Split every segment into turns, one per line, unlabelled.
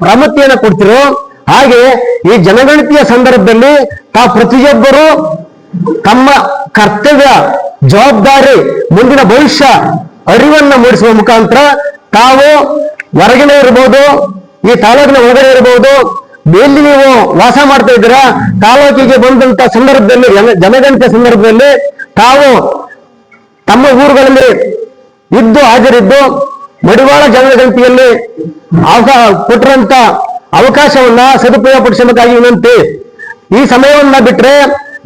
ಪ್ರಾಮುಖ್ಯನ ಕೊಡ್ತಿರೋ ಹಾಗೆ ಈ ಜನಗಣತಿಯ ಸಂದರ್ಭದಲ್ಲಿ ತಾವು ಪ್ರತಿಯೊಬ್ಬರು ತಮ್ಮ ಕರ್ತವ್ಯ, ಜವಾಬ್ದಾರಿ, ಮುಂದಿನ ಭವಿಷ್ಯ ಅರಿವನ್ನ ಮೂಡಿಸುವ ಮುಖಾಂತರ ತಾವು ಹೊರಗಿನ ಇರ್ಬೋದು, ಈ ತಾಲೂಕಿನ ಒಳಗಡೆ ಇರಬಹುದು ಎಲ್ಲಿ ನೀವು ವಾಸ ಮಾಡ್ತಾ ಇದ್ದೀರಾ, ತಾಲೂಕಿಗೆ ಬಂದಂತ ಸಂದರ್ಭದಲ್ಲಿ, ಜನ- ಜನಗಣತಿಯ ಸಂದರ್ಭದಲ್ಲಿ ತಾವು ತಮ್ಮ ಊರುಗಳಲ್ಲಿ ಇದ್ದು ಹಾಜರಿದ್ದು ಮಡಿವಾಳ ಜನಗಣತಿಯಲ್ಲಿ ಕೊಟ್ಟಿರಂತ ಅವಕಾಶವನ್ನ ಸದುಪಯೋಗ ಪಡಿಸಬೇಕಾಗಿ ವಿನಂತಿ. ಈ ಸಮಯವನ್ನ ಬಿಟ್ರೆ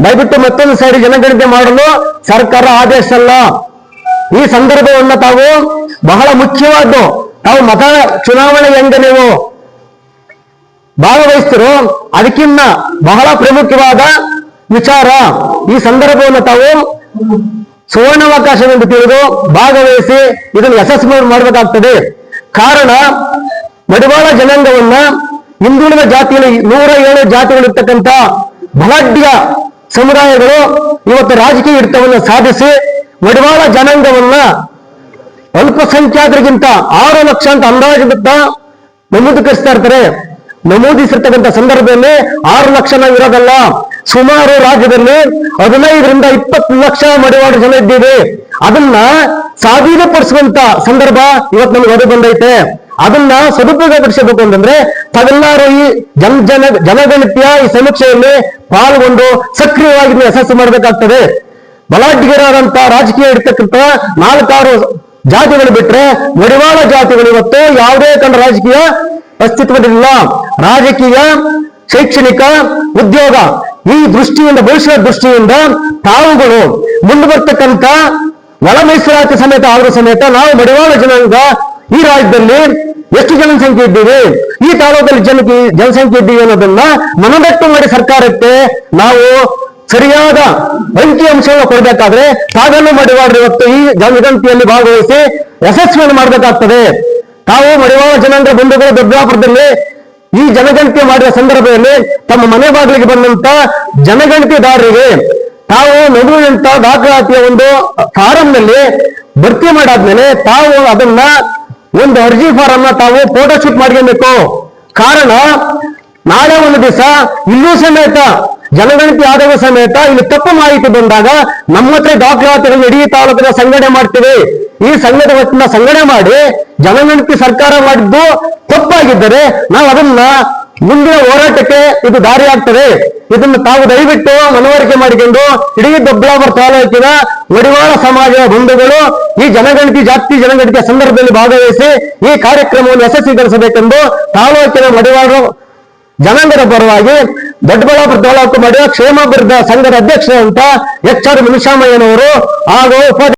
ದಯವಿಟ್ಟು ಮತ್ತೊಂದು ಸಾರಿ ಜನಗಣತಿ ಮಾಡಲು ಸರ್ಕಾರ ಆದೇಶ ಅಲ್ಲ. ಈ ಸಂದರ್ಭವನ್ನ ತಾವು ಬಹಳ ಮುಖ್ಯವಾದ್ದು. ತಾವು ಮತ ಚುನಾವಣೆ ಹೆಂಗ ನೀವು ಭಾಗವಹಿಸ್ತಿರೋ ಅದಕ್ಕಿನ್ನ ಬಹಳ ಪ್ರಮುಖವಾದ ವಿಚಾರ. ಈ ಸಂದರ್ಭವನ್ನು ತಾವು ಸುವರ್ಣಾವಕಾಶವೆಂದು ತಿಳಿದು ಭಾಗವಹಿಸಿ ಇದನ್ನು ಯಶಸ್ವಿ ಮಾಡಬೇಕಾಗ್ತದೆ. ಕಾರಣ, ಮಡಿವಾಳ ಜನಾಂಗವನ್ನ ಹಿಂದುಳಿದ ಜಾತಿಯಲ್ಲಿ ನೂರ ಏಳು ಜಾತಿಗಳಿರ್ತಕ್ಕಂಥ ಬಲಾಢ್ಯ ಸಮುದಾಯಗಳು ಇವತ್ತು ರಾಜಕೀಯ ಹಿಡಿತವನ್ನು ಸಾಧಿಸಿ ಮಡಿವಾಳ ಜನಾಂಗವನ್ನ ಅಲ್ಪಸಂಖ್ಯಾತರಿಗಿಂತ ಆರು ಲಕ್ಷ ಅಂತ ಅಂದಾಜು ನಮೂದೀಕರಿಸ್ತಾ ಇರ್ತಾರೆ. ನಮೂದಿಸಿರ್ತಕ್ಕಂಥ ಸಂದರ್ಭದಲ್ಲಿ ಆರು ಲಕ್ಷ ನಾವು ಇರೋದಲ್ಲ ಸುಮಾರು ರಾಜ್ಯದಲ್ಲಿ ಹದಿನೈದರಿಂದ ಇಪ್ಪತ್ತು ಲಕ್ಷ ಮಡಿವಾಡ ಜನ ಇದ್ದೀವಿ. ಅದನ್ನ ಸ್ವಾಧೀನಪಡಿಸುವಂತ ಸಂದರ್ಭ ಇವತ್ತು ನಮ್ಗೆ ಅದು ಬಂದೈತೆ. ಅದನ್ನ ಸದುಪಯೋಗಪಡಿಸಬೇಕು ಅಂತಂದ್ರೆ ತಾವೆಲ್ಲರೂ ಈ ಜನ ಜನ ಜನಗಣತಿಯ ಈ ಸಮೀಕ್ಷೆಯಲ್ಲಿ ಪಾಲ್ಗೊಂಡು ಸಕ್ರಿಯವಾಗಿ ಯಶಸ್ಸು ಮಾಡಬೇಕಾಗ್ತದೆ. ಬಲಾಢ್ಯರಾದಂತ ರಾಜಕೀಯ ಇರ್ತಕ್ಕಂಥ ನಾಲ್ಕಾರು ಜಾತಿಗಳು ಬಿಟ್ರೆ ಮಡಿವಾಳ ಜಾತಿಗಳು ಇವತ್ತು ಯಾವುದೇ ಕಂಡ ರಾಜಕೀಯ ಅಸ್ತಿತ್ವದಲ್ಲಿಲ್ಲ. ರಾಜಕೀಯ ಶೈಕ್ಷಣಿಕ ಉದ್ಯೋಗ ಈ ದೃಷ್ಟಿಯಿಂದ, ಭವಿಷ್ಯದ ದೃಷ್ಟಿಯಿಂದ ತಾವುಗಳು ಮುಂದೆ ಬರ್ತಕ್ಕಂಥ ಒಳ ಮೀಸಲಾತಿ ಸಮೇತ ಅವರ ಸಮೇತ ನಾವು ಮಡಿವಾಳ ಜನಾಂಗ ಈ ರಾಜ್ಯದಲ್ಲಿ ಎಷ್ಟು ಜನಸಂಖ್ಯೆ ಇದ್ದೀವಿ? ಈ ತಾಲೂಕಲ್ಲಿ ಜನಕ್ಕೆ ಜನಸಂಖ್ಯೆ ಇದ್ದೀವಿ ಅನ್ನೋದನ್ನ ಮನದಟ್ಟು ಮಾಡಿ ಸರ್ಕಾರಕ್ಕೆ ನಾವು ಸರಿಯಾದ ಅಂಕಿ ಅಂಶವನ್ನು ಕೊಡಬೇಕಾದ್ರೆ ತಾವೆಲ್ಲ ಮಡಿವಾಡ್ರಿ ಇವತ್ತು ಈ ಜನಗಣತಿಯಲ್ಲಿ ಭಾಗವಹಿಸಿ ಯಶಸ್ವಿಯನ್ನು ಮಾಡಬೇಕಾಗ್ತದೆ. ತಾವು ಮಡಿವಾಳ ಜನಾಂಗ ಬಂಧುಗಳು ದೊಡ್ಡಾಪುರದಲ್ಲಿ ಈ ಜನಗಣತಿ ಮಾಡಿದ ಸಂದರ್ಭದಲ್ಲಿ ತಮ್ಮ ಮನೆ ಬಾಗಿಲಿಗೆ ಬಂದಂತ ಜನಗಣತಿದಾರರಿಗೆ ತಾವು ನಡುವಿನಂತ ದಾಖಲಾತಿಯ ಒಂದು ಫಾರಂನಲ್ಲಿ ಭರ್ತಿ ಮಾಡಾದ್ಮೇಲೆ ತಾವು ಅದನ್ನ ಒಂದು ಅರ್ಜಿ ಫಾರಂ ತಾವು ಫೋಟೋಶೂಟ್ ಮಾಡ್ಕೊಬೇಕು ಕಾರಣ, ನಾಳೆ ಒಂದು ದಿವಸ ಇಲ್ಲೂ ಸಮೇತ ಜನಗಣತಿ ಆದಾಗ ಸಮೇತ ಇಲ್ಲಿ ತಪ್ಪು ಮಾಹಿತಿ ಬಂದಾಗ ನಮ್ಮ ಹತ್ರ ದಾಖಲಾತಿಗಳನ್ನು ಇಡೀ ತಾಲೂಕಿನ ಸಂಘಟನೆ ಮಾಡ್ತೀವಿ. ಈ ಸಂಘದ ವತಿಯಿಂದ ಸಂಘಟನೆ ಮಾಡಿ ಜನಗಣತಿ ಸರ್ಕಾರ ಮಾಡಿದ್ದು ತಪ್ಪಾಗಿದ್ದರೆ ನಾವು ಅದನ್ನ ಮುಂದಿನ ಹೋರಾಟಕ್ಕೆ ಇದು ದಾರಿ ಆಗ್ತದೆ. ಇದನ್ನು ತಾವು ದಯವಿಟ್ಟು ಮನವರಿಕೆ ಮಾಡಿಕೊಂಡು ಇಡೀ ದೊಡ್ಡಬಳ್ಳಾಪುರ ತಾಲೂಕಿನ ಮಡಿವಾಳ ಸಮಾಜದ ಬಂಧುಗಳು ಈ ಜನಗಣತಿ ಜಾತಿ ಜನಗಣತಿಯ ಸಂದರ್ಭದಲ್ಲಿ ಭಾಗವಹಿಸಿ ಈ ಕಾರ್ಯಕ್ರಮವನ್ನು ಯಶಸ್ವಿಗೊಳಿಸಬೇಕೆಂದು ತಾಲೂಕಿನ ಮಡಿವಾಳ ಜನಾಂಗದ ಪರವಾಗಿ ದೊಡ್ಡಬಳ್ಳಾಪುರ ತಾಲೂಕು ಕ್ಷೇಮ ಕ್ಷೇಮಾಭಿವೃದ್ಧಿ ಸಂಘದ ಅಧ್ಯಕ್ಷ ಅಂತ ಎಚ್ ಆರ್ ಮುನಿಶಾಮಯ್ಯನವರು ಹಾಗೂ